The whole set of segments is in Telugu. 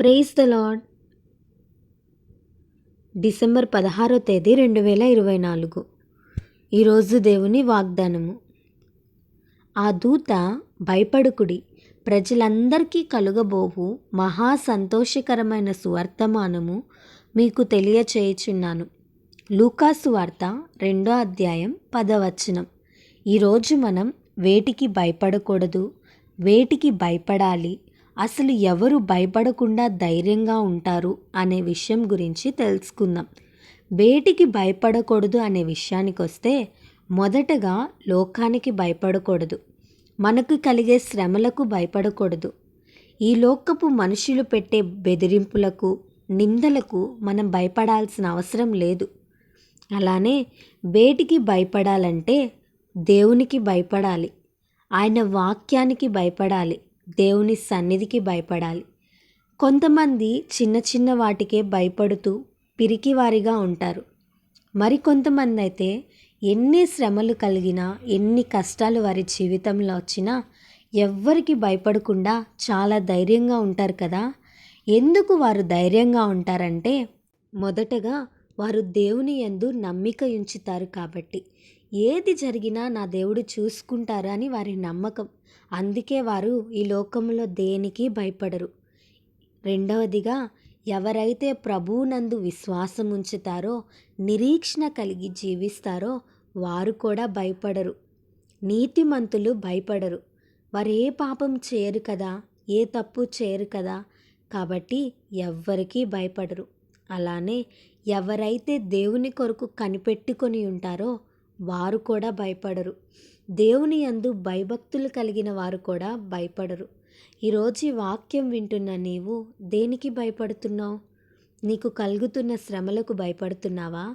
ప్రేస్ ద లాడ్ డిసెంబర్ పదహారో తేదీ రెండు వేల ఇరవై నాలుగు. ఈరోజు దేవుని వాగ్దానము. ఆ దూత భయపడుకుడి ప్రజలందరికీ కలుగబోవు మహా సంతోషకరమైన సువర్తమానము మీకు తెలియచేయుచున్నాను. లూకాసు వార్త రెండో అధ్యాయం పదవచనం. ఈరోజు మనం వేటికి భయపడకూడదు వేటికి భయపడాలి అసలు ఎవరు భయపడకుండా ధైర్యంగా ఉంటారు అనే విషయం గురించి తెలుసుకుందాం. వేటికి భయపడకూడదు అనే విషయానికి వస్తే మొదటగా లోకానికి భయపడకూడదు. మనకు కలిగే శ్రమలకు భయపడకూడదు. ఈ లోకపు మనుషులు పెట్టే బెదిరింపులకు నిందలకు మనం భయపడాల్సిన అవసరం లేదు. అలానే వేటికి భయపడాలంటే దేవునికి భయపడాలి. ఆయన వాక్యానికి భయపడాలి. దేవుని సన్నిధికి భయపడాలి. కొంతమంది చిన్న చిన్న వాటికే భయపడుతూ పిరికివారిగా ఉంటారు. మరికొంతమంది అయితే ఎన్ని శ్రమలు కలిగినా ఎన్ని కష్టాలు వారి జీవితంలో వచ్చినా ఎవ్వరికి భయపడకుండా చాలా ధైర్యంగా ఉంటారు కదా? ఎందుకు వారు ధైర్యంగా ఉంటారంటే మొదటగా వారు దేవుని యందు నమ్మిక ఉంచుతారు కాబట్టి. ఏది జరిగినా నా దేవుడు చూసుకుంటారు అని వారి నమ్మకం. అందుకే వారు ఈ లోకంలో దేనికి భయపడరు. రెండవదిగా ఎవరైతే ప్రభువునందు విశ్వాసం ఉంచుతారో నిరీక్షణ కలిగి జీవిస్తారో వారు కూడా భయపడరు. నీతిమంతులు భయపడరు. వారు ఏ పాపం చేయరు కదా ఏ తప్పు చేయరు కదా కాబట్టి ఎవ్వరికీ భయపడరు. అలానే ఎవరైతే దేవుని కొరకు కనిపెట్టుకొని ఉంటారో వారు కూడా భయపడరు. దేవుని యందు భయభక్తులు కలిగిన వారు కూడా భయపడరు. ఈరోజు ఈ వాక్యం వింటున్న నీవు దేనికి భయపడుతున్నావు? నీకు కలుగుతున్న శ్రమలకు భయపడుతున్నావా?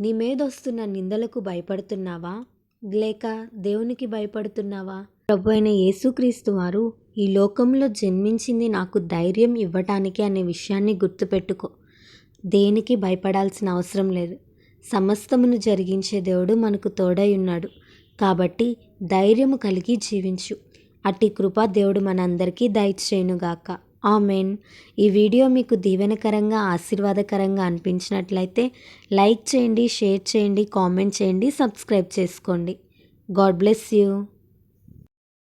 నీ మీద వస్తున్న నిందలకు భయపడుతున్నావా? లేక దేవునికి భయపడుతున్నావా? ప్రభు అయిన యేసుక్రీస్తు వారు ఈ లోకంలో జన్మించింది నాకు ధైర్యం ఇవ్వటానికి అనే విషయాన్ని గుర్తుపెట్టుకో. దేనికి భయపడాల్సిన అవసరం లేదు. సమస్తమును జరిగించే దేవుడు మనకు తోడై ఉన్నాడు. కాబట్టి ధైర్యము కలిగి జీవించు. అట్టి కృప దేవుడు మనందరికీ దయచేయునుగాక. ఆమెన్. ఈ వీడియో మీకు దీవెనకరంగా ఆశీర్వాదకరంగా అనిపించినట్లయితే లైక్ చేయండి షేర్ చేయండి కామెంట్ చేయండి సబ్స్క్రైబ్ చేసుకోండి. God bless you.